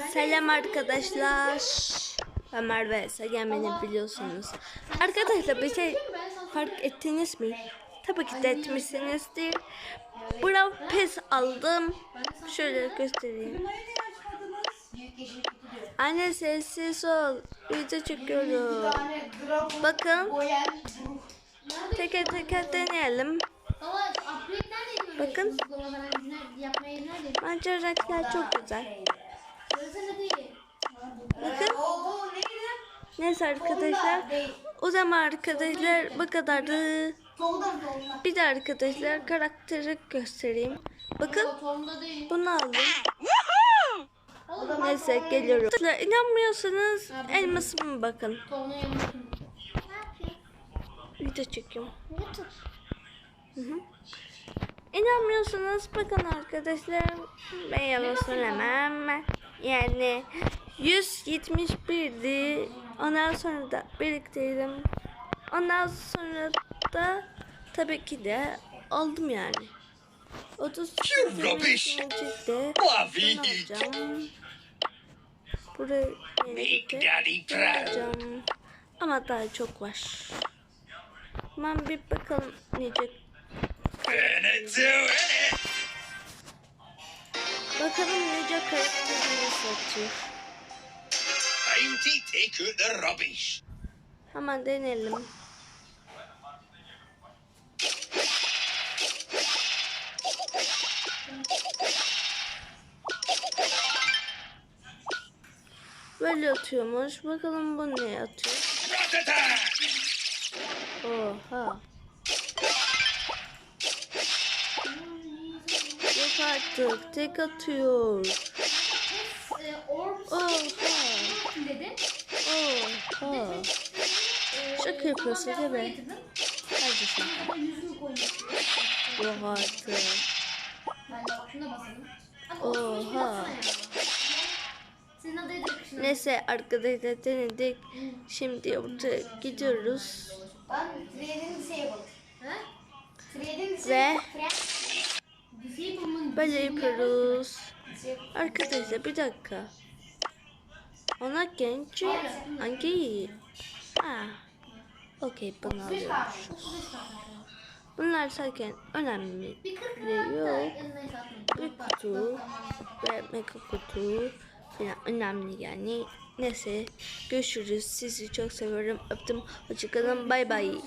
Selam arkadaşlar. Ben Merve. Segen beni biliyorsunuz. Arkadaşlar bir şey fark ettiniz mi? Tabii ki de etmişsinizdir. Brawl Pass aldım. Şöyle göstereyim. Anne sessiz ol. Video çekiyorum. Bakın. Teker teker deneyelim. Bakın. Renkler çok güzel. Bakın. Neyse arkadaşlar. O zaman arkadaşlar bu kadardı. Bir de arkadaşlar karakteri göstereyim. Bakın bunu aldım. Neyse geliyorum. Arkadaşlar inanmıyorsanız elmasıma bakın. Video çekiyorum. Hı hı. İnanmıyorsanız bakın arkadaşlar ben yalan söylemem. Yani 171'di. Ondan sonra da birlikteydim. Ondan sonra da tabii ki de aldım yani. 30 rubbish. alacağım. Buraya Make Daddy proud. Ama daha çok var. Hemen bir bakalım nice. Bakalım nice karakterini satıyor. Hemen deneyelim. Böyle atıyormuş. Bakalım bu ne atıyor. Oha. Yok artık. Tek atıyor. Ee, Orbs Oha. dedi. Oha. Şaka yapıyorsun değil mi? Ama yüzünü koymuş. Yok artık. Ben de şuna basalım. Oha. Oha. Senin. Neyse arkadaşlar denedik. Şimdi orada gidiyoruz. Ben Trade'in Disable. Ha? Trade'in Ve böyle yapıyoruz. Arkadaşlar bir dakika. Ona genç hangi? Ha. Okey bunu alıyormuşuz. Bunlar zaten önemli. Yok. Bir kutu ve mega kutu falan önemli yani. Neyse görüşürüz. Sizi çok seviyorum. Öptüm. Hoşçakalın. Bay bay.